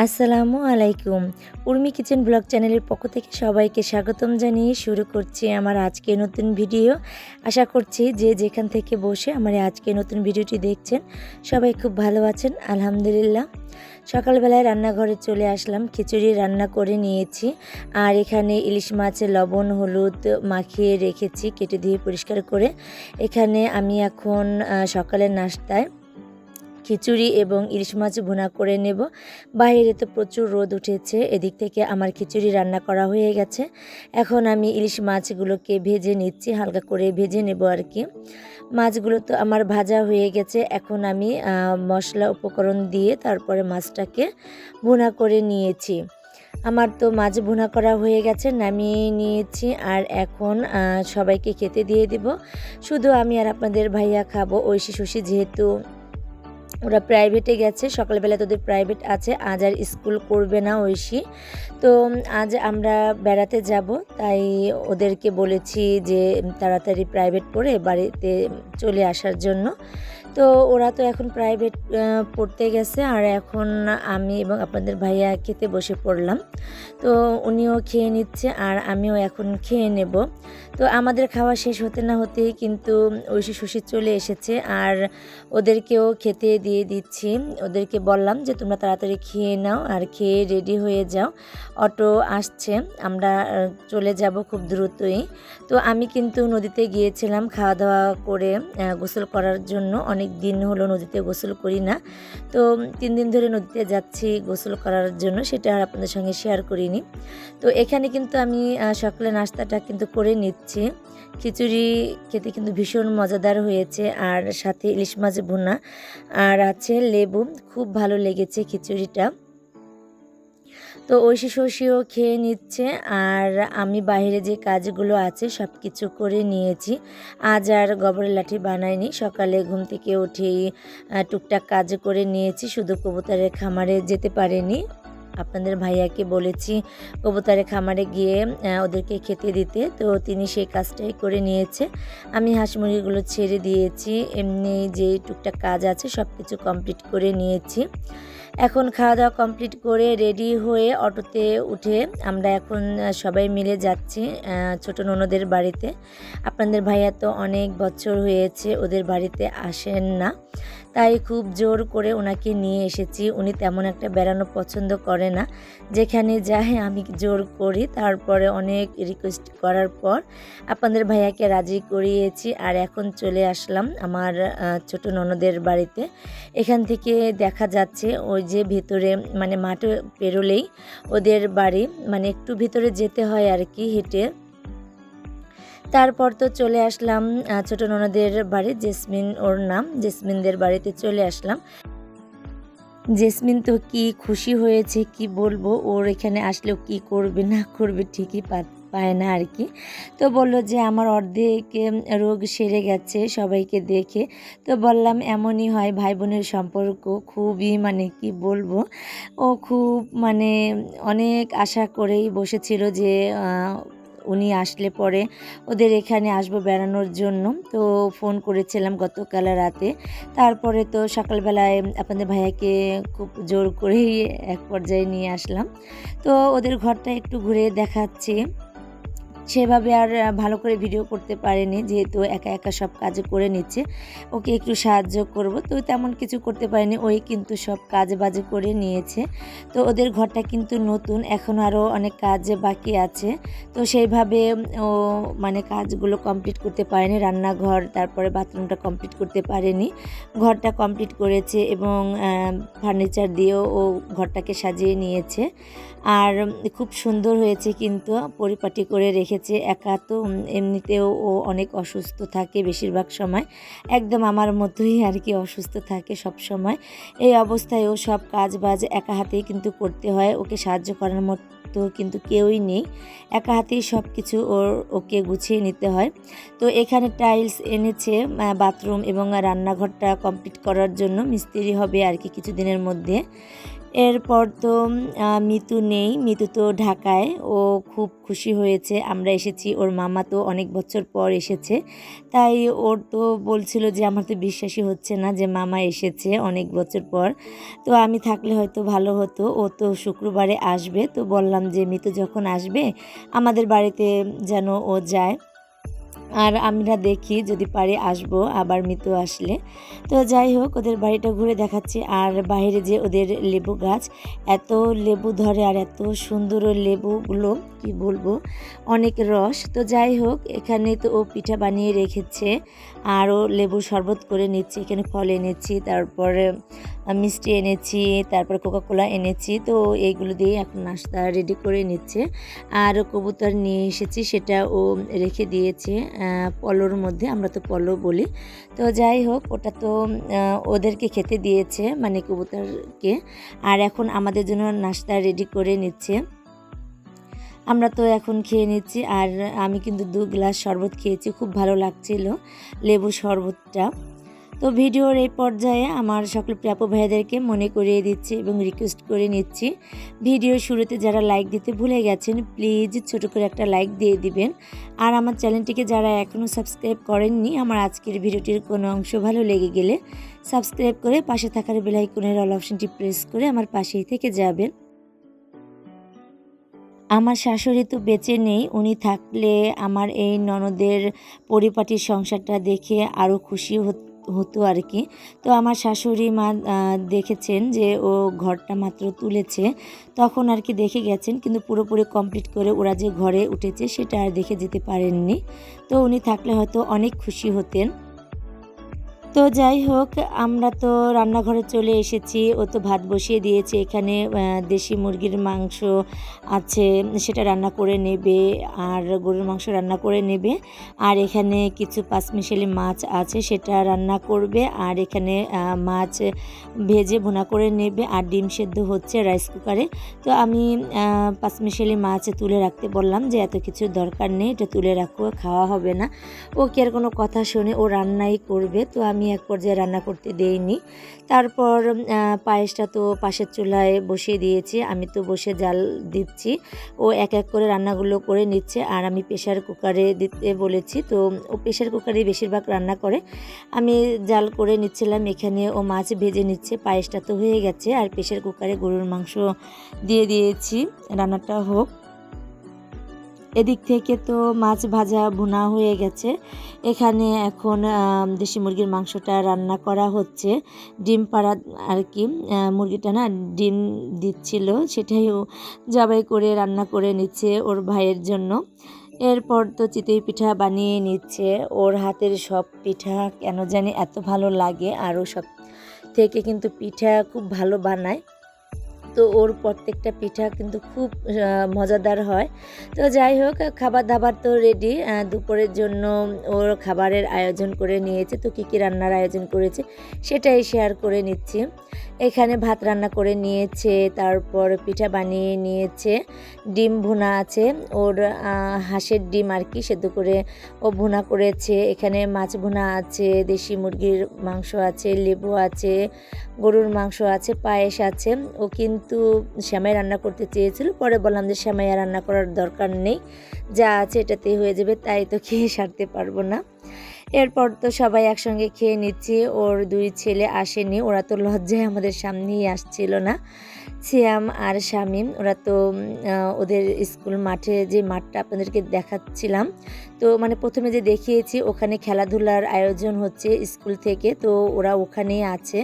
আসসালামু আলাইকুম। Urmi kitchen blog চ্যানেলের পক্ষ থেকে সবাইকে স্বাগতম জানিয়ে শুরু করছি আমার আজকে নতুন ভিডিও। আশা করছি যে যেখান থেকে বসে আমার আজকে নতুন ভিডিওটি দেখছেন, সবাই খুব ভালো আছেন, আলহামদুলিল্লাহ। সকালবেলায় রান্নাঘরে চলে আসলাম, খিচুড়ি রান্না করে নিয়েছি। আর এখানে ইলিশ মাছের লবণ, হলুদ মাখিয়ে রেখেছি, কেটে দিয়ে পরিষ্কার করে। এখানে আমি এখন সকালের নাস্তায় খিচুড়ি এবং ইলিশ মাছ ভুনা করে নেব। বাইরে তো প্রচুর রোদ উঠেছে, এদিক থেকে আমার খিচুড়ি রান্না করা হয়ে গেছে। এখন আমি ইলিশ মাছগুলোকে ভেজে নিচ্ছি, হালকা করে ভেজে নেব আর কি। মাছগুলো তো আমার ভাজা হয়ে গেছে, এখন আমি মশলা উপকরণ দিয়ে তারপরে মাছটাকে ভুনা করে নিয়েছি। আমার তো মাছ ভুনা করা হয়ে গেছে, নামিয়ে নিয়েছি আর এখন সবাইকে খেতে দিয়ে দিব। শুধু আমি আর আপনাদের ভাইয়া খাব, ঐশী শশী যেহেতু ওরা প্রাইভেটে গেছে, সকালবেলা তোদের প্রাইভেট আছে, আজ আর স্কুল করবে না ঐশী। তো আজ আমরা বেড়াতে যাব, তাই ওদেরকে বলেছি যে তাড়াতাড়ি প্রাইভেট পড়ে বাড়িতে চলে আসার জন্য। তো ওরা তো এখন প্রাইভেট পড়তে গেছে। আর এখন আমি এবং আপনাদের ভাইয়া খেতে বসে পড়লাম। তো উনিও খেয়ে নিচ্ছে আর আমিও এখন খেয়ে নেব। তো আমাদের খাওয়া শেষ হতে না হতেই কিন্তু ঐশী শশী চলে এসেছে আর ওদেরকেও খেতে দিয়ে দিচ্ছি। ওদেরকে বললাম যে, তোমরা তাড়াতাড়ি খেয়ে নাও আর খেয়ে রেডি হয়ে যাও। অটো আসছে। আমরা চলে যাব খুব দ্রুতই। তো আমি কিন্তু নদীতে গিয়েছিলাম খাওয়া দাওয়া করে গোসল করার জন্য। অনেক দিন হলো নদীতে গোসল করি না। তো তিন দিন ধরে নদীতে যাচ্ছি গোসল করার জন্য, সেটা আর আপনাদের সঙ্গে শেয়ার করিনি। তো এখানে কিন্তু আমি সকালে নাস্তাটা কিন্তু করে নিচ্ছি। খিচুড়ি খেতে কিন্তু ভীষণ মজাদার হয়েছে, আর সাথে ইলিশ মাছ ভুনা, আর আছে লেবু। খুব ভালো লেগেছে খিচুড়িটা। তো ঐশী শশীও খেয়ে নিচ্ছে আর আমি বাইরে যে কাজগুলো আছে সব কিছু করে নিয়েছি। আজ আর গোবরের লাঠি বানাইনি। সকালে ঘুম থেকে উঠেই টুকটাক কাজ করে নিয়েছি। শুধু কবুতরের খামারে যেতে পারিনি। আপনাদের ভাইয়াকে বলেছি কবুতরের খামারে গিয়ে ওদেরকে খেতে দিতে। তো তিনি সেই কাজটাই করে নিয়েছে। আমি হাঁস মুরগিগুলো ছেড়ে দিয়েছি। এমনি যে টুকটাক কাজ আছে সব কিছু কমপ্লিট করে নিয়েছি। এখন খাওয়া দাওয়া কমপ্লিট করে রেডি হয়ে অটোতে উঠে আমরা এখন সবাই মিলে যাচ্ছি ছোট ননদের বাড়িতে। আপনাদের ভাইয়া তো অনেক বছর হয়েছে, ওদের বাড়িতে আসেন না। তাই খুব জোর করে ওনাকে নিয়ে এসেছি। উনি তেমন একটা বেড়ানো পছন্দ করে না। যেখানে যায় আমি জোর করি, তারপরে অনেক রিকোয়েস্ট করার পর আপনাদের ভাইয়াকে রাজি করিয়েছি। আর এখন চলে আসলাম আমার ছোট ননদের বাড়িতে। এখান থেকে দেখা যাচ্ছে ওই যে ভেতরে মানে মাঠে পেরোলেই ওদের বাড়ি মানে একটু ভিতরে যেতে হয় আর কি হেঁটে। তারপর তো চলে আসলাম ছোট ননদের বাড়ি, জেসমিন ওর নাম, জেসমিনদের বাড়িতে চলে আসলাম। জেসমিন তো কি খুশি হয়েছে, কি বলব? ওর এখানে আসলেও কি করবে, না করবে ঠিকই পা- পায় না আর কি তো বলল যে, আমার অর্ধেক রোগ সেরে গেছে সবাইকে দেখে। তো বললাম, এমনই হয় ভাই বোনের সম্পর্ক খুবই মানে কি বলব, ও খুব মানে অনেক আশা করেই বসেছিল যে উনি আসলে পরে ওদের এখানে আসব বেড়ানোর জন্য। তো ফোন করেছিলাম গতকাল রাতে। তারপরে তো সকালবেলায় আপনাদের ভাইয়াকে খুব জোর করেই এক পর্যায়ে নিয়ে আসলাম। তো ওদের ঘরটা একটু ঘুরে দেখাচ্ছি। সেভাবে আর ভালো করে ভিডিও করতে পারেনি, যেহেতু একা একা সব কাজ করে নিচ্ছে। ওকে একটু সাহায্য করব। তো তেমন কিছু করতে পারেনি, ওই কিন্তু সব কাজ বাজে করে নিয়েছে। তো ওদের ঘরটা কিন্তু নতুন, এখন আরও অনেক কাজ বাকি আছে। তো সেইভাবে, ও মানে কাজগুলো কমপ্লিট করতে পারেনি, রান্নাঘর, তারপরে বাথরুমটা কমপ্লিট করতে পারেনি। ঘরটা কমপ্লিট করেছে এবং ফার্নিচার দিয়েও ও ঘরটাকে সাজিয়ে নিয়েছে। আর খুব সুন্দর হয়েছে কিন্তু পরিপাটি করে রেখেছে একা তো এমনিতেও ও অনেক অসুস্থ থাকে বেশিরভাগ সময়। একদম আমার মতোই আর কি অসুস্থ থাকে সব সময়। এই অবস্থায় ও সব কাজ বাজ একা হাতেই কিন্তু করতে হয়। ওকে সাহায্য করার মতো তো কিন্তু কেউই নেই। একা হাতেই সব কিছু ওর, ওকে গুছিয়ে নিতে হয়। তো এখানে টাইলস এনেছে বাথরুম এবং রান্নাঘরটা কমপ্লিট করার জন্য মিস্ত্রি হবে আর কি কিছুদিনের মধ্যে। এরপর তো মিতু নেই। মিতু তো ঢাকায়। ও খুব খুশি হয়েছে। আমরা এসেছি। ওর মামা তো অনেক বছর পর এসেছে। তাই ওর তো বলছিল যে, আমার তো বিশ্বাসই হচ্ছে না যে, মামা এসেছে অনেক বছর পর। তো আমি থাকলে হয়তো ভালো হতো। ও তো শুক্রবারে আসবে। তো বললাম যে, মিতু যখন আসবে, আমাদের বাড়িতে যেন ও যায়। আর আমরা দেখি যদি পারি আসব, আবার মৃত আসলে। তো যাই হোক, ওদের বাড়িটা ঘুরে দেখাচ্ছি। আর বাইরে যে ওদের লেবু গাছ, এত লেবু ধরে আর এত সুন্দর লেবুগুলো, কি বলব, অনেক রস। তো যাই হোক, এখানে তো ও পিঠা বানিয়ে রেখেছে। আর ও লেবু শরবত করে নিচ্ছি, এখানে ফল এনেছি, তারপরে মিষ্টি এনেছি, তারপর কোকাকোলা এনেছি, তো এইগুলো দিয়ে এখন নাস্তা রেডি করে নিচ্ছে। আর কবুতর নিয়ে এসেছি সেটা ও রেখে দিয়েছে পলোর মধ্যে, আমরা তো পলো বলি। তো যাই হোক, ওটা তো ওদেরকে খেতে দিয়েছে মানে কবুতরকে। আর এখন আমাদের জন্য নাস্তা রেডি করে নিচ্ছে। আমরা তো এখন খেয়ে নিচ্ছি আর আমি কিন্তু দু গ্লাস শরবত খেয়েছি, খুব ভালো লাগছিল লেবু শরবতটা। তো ভিডিওর এই পর্যায়ে আমার সকল প্রাপ্য ভাইদেরকে মনে করিয়ে দিচ্ছি এবং রিকোয়েস্ট করে নিচ্ছি। ভিডিও শুরুতে যারা লাইক দিতে ভুলে গেছেন প্লিজ ছোট করে একটা লাইক দিয়ে দিবেন। আর আমার চ্যানেলটিকে যারা এখনও সাবস্ক্রাইব করেননি, আমার আজকের ভিডিওটির কোনো অংশ ভালো লেগে গেলে সাবস্ক্রাইব করে পাশে থাকার বেলাইকনের অল অপশনটি প্রেস করে আমার পাশেই থেকে যাবেন। আমার শাশুড়ি তো বেঁচে নেই, উনি থাকলে আমার এই ননদের পরিপাটির সংসারটা দেখে আরও খুশি হত- হতো আর কি। তো আমার শাশুড়ি মা দেখেছেন যে ও ঘরটা মাত্র তুলেছে, তখন আর কি দেখে গেছেন, কিন্তু পুরোপুরি কমপ্লিট করে ওরা যে ঘরে উঠেছে সেটা আর দেখে যেতে পারেননি। তো উনি থাকলে হয়তো অনেক খুশি হতেন। তো যাই হোক, আমরা তো রান্নাঘরে চলে এসেছি। ও তো ভাত বসিয়ে দিয়েছে। এখানে দেশি মুরগির মাংস আছে, সেটা রান্না করে নেবে। আর গরুর মাংস রান্না করে নেবে। আর এখানে কিছু পাঁচমিশালি মাছ আছে, সেটা রান্না করবে। আর এখানে মাছ ভেজে ভুনা করে নেবে। আর ডিম সেদ্ধ হচ্ছে রাইস কুকারে। তো আমি পাঁচমিশালি মাছ তুলে রাখতে বললাম যে, এত কিছু দরকার নেই, এটা তুলে রাখো, খাওয়া হবে না। ও কি আর কোনো কথা শুনে ও রান্নাই করবে। তো আমি এক পর্যায়ে রান্না করতে দেইনি। তারপর পায়েসটা তো পাশের চুলায় বসিয়ে দিয়েছি। আমি তো বসে জাল দিচ্ছি। ও এক এক করে রান্নাগুলো করে নিচ্ছে আর আমি প্রেশার কুকারে দিতে বলেছি। তো ও প্রেশার কুকারে বেশিরভাগ রান্না করে। আমি জাল করে নিচ্ছিলাম। এখানে ও মাছ ভেজে নিচ্ছে। পায়েসটা তো হয়ে গেছে। আর প্রেশার কুকারে গরুর মাংস দিয়ে দিয়েছি। রান্নাটা হোক। এদিক থেকে তো মাছ ভাজা ভুনা হয়ে গেছে। এখানে এখন দেশি মুরগির মাংসটা রান্না করা হচ্ছে। ডিম পাড়া আর কি মুরগিটা না ডিম দিচ্ছিল, সেটাই ও জবাই করে রান্না করে নিচ্ছে ওর ভাইয়ের জন্য। এরপর তো চিতই পিঠা বানিয়ে নিচ্ছে। ওর হাতের সব পিঠা কেন জানি এত ভালো লাগে। আরও সব থেকে কিন্তু পিঠা খুব ভালো বানায়। তো ওর প্রত্যেকটা পিঠা কিন্তু খুব মজাদার হয়। তো যাই হোক খাবার দাবার তো রেডি দুপুরের জন্য ওর খাবারের আয়োজন করে নিয়েছে। তো কী কী রান্নার আয়োজন করেছে সেটাই শেয়ার করে নিচ্ছি। এখানে ভাত রান্না করে নিয়েছে, তারপর পিঠা বানিয়ে নিয়েছে, ডিম ভুনা আছে, ওর হাঁসের ডিম আর কি সেদ্ধ করে ও ভুনা করেছে, এখানে মাছ ভুনা আছে, দেশি মুরগির মাংস আছে, লেবু আছে, গরুর মাংস আছে, পায়েস আছে, ও কিন্তু শ্যামাই রান্না করতে চেয়েছিল, পরে বললাম যে শ্যামাইয়া রান্না করার দরকার নেই, যা আছে এটাতেই হয়ে যাবে, তাই তো খেয়ে সারতে পারব না। এরপর তো সবাই একসঙ্গে খেয়ে নিচ্ছি। ওর দুই ছেলে আসেনি, ওরা তো লজ্জায় আমাদের সামনেই আসছিল না। সিয়াম আর শামিম, ওরা তো ওদের স্কুল মাঠে যে মাঠটা আপনাদেরকে দেখাচ্ছিলাম। তো মানে প্রথমে যে দেখিয়েছি, ওখানে খেলাধুলার আয়োজন হচ্ছে স্কুল থেকে, তো ওরা ওখানেই আছে।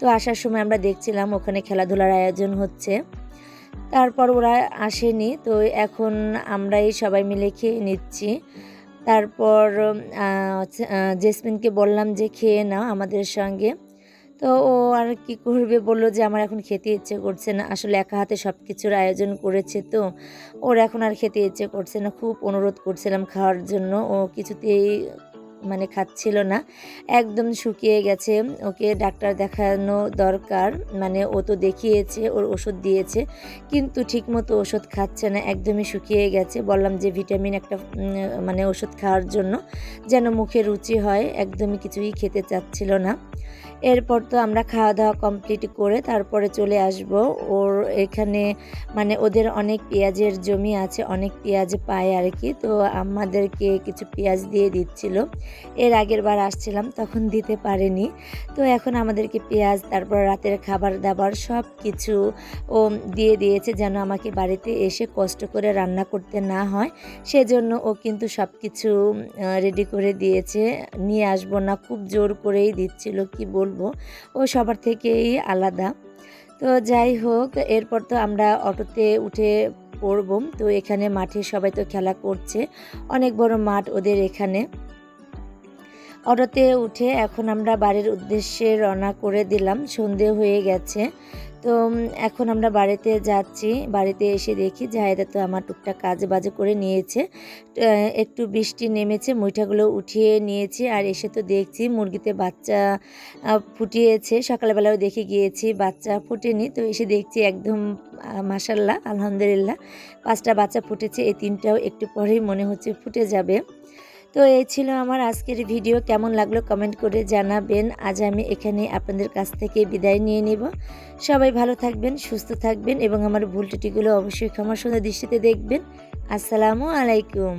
তো আসার সময় আমরা দেখছিলাম ওখানে খেলাধুলার আয়োজন হচ্ছে। তারপর ওরা আসেনি, তো এখন আমরাই সবাই মিলে খেয়ে নিচ্ছি। তারপর জেসমিনকে বললাম যে, খেয়ে নাও আমাদের সঙ্গে। তো ও আর কি করবে? বলল যে, আমার এখন খেতে ইচ্ছে করছে না। আসলে একা হাতে সব কিছুর আয়োজন করেছে তো। ওর এখন আর খেতে ইচ্ছে করছে না। খুব অনুরোধ করছিলাম খাওয়ার জন্য। ও কিছুতেই মানে খাচ্ছিল না। একদম শুকিয়ে গেছে। ওকে ডাক্তার দেখানো দরকার। মানে ও তো দেখিয়েছে, ওর ওষুধ দিয়েছে। কিন্তু ঠিকমতো ওষুধ খাচ্ছে না, একদমই শুকিয়ে গেছে। বললাম যে ভিটামিন একটা মানে ওষুধ খাওয়ার জন্য যেন মুখে রুচি হয়। একদমই কিছুই খেতে চাচ্ছিল না। এরপর তো আমরা খাওয়া দাওয়া কমপ্লিট করে তারপরে চলে আসব। ওর এখানে মানে ওদের অনেক পেঁয়াজের জমি আছে, অনেক পেঁয়াজ পায় আর কি। তো আমাদেরকে কিছু পেঁয়াজ দিয়ে দিচ্ছিল। এর আগের বার আসছিলাম, তখন দিতে পারেনি। তো এখন আমাদেরকে পেঁয়াজ, তারপর রাতের খাবার দাবার সব কিছু ও দিয়ে দিয়েছে যেন আমাকে বাড়িতে এসে কষ্ট করে রান্না করতে না হয়। সেজন্য ও কিন্তু সব কিছু রেডি করে দিয়েছে। নিয়ে আসব না, খুব জোর করেই দিচ্ছিল, কি বলব। ও সবার থেকেই আলাদা। তো যাই হোক, এরপর তো আমরা অটোতে উঠে পড়ব। তো এখানে মাঠে সবাই তো খেলা করছে। অনেক বড় মাঠ ওদের এখানে। অটোতে উঠে এখন আমরা বাড়ির উদ্দেশ্যে রওনা করে দিলাম। সন্ধে হয়ে গেছে। তো এখন আমরা বাড়িতে যাচ্ছি। বাড়িতে এসে দেখি জাহেদা তো আমার টুকটাক কাজে বাজে করে নিয়েছে। একটু বৃষ্টি নেমেছে মুইঠাগুলো উঠিয়ে নিয়েছি আর এসে তো দেখছি মুরগিতে বাচ্চা ফুটিয়েছে। সকালবেলাও দেখে গিয়েছি বাচ্চা ফুটেনি। তো এসে দেখছি একদম মাসাল্লাহ আলহামদুলিল্লাহ, পাঁচটা বাচ্চা ফুটেছে। এই তিনটাও একটু পরেই মনে হচ্ছে ফুটে যাবে। তো এই ছিল আমার আজকের ভিডিও। কেমন লাগল কমেন্ট করে জানাবেন। আজ আমি এখানে আপনাদের কাছ থেকে বিদায় নিয়ে নেব। সবাই ভালো থাকবেন, সুস্থ থাকবেন এবং আমার ভুল ত্রুটিগুলো অবশ্যই ক্ষমা সুন্দর দৃষ্টিতে দেখবেন। আসসালামু আলাইকুম।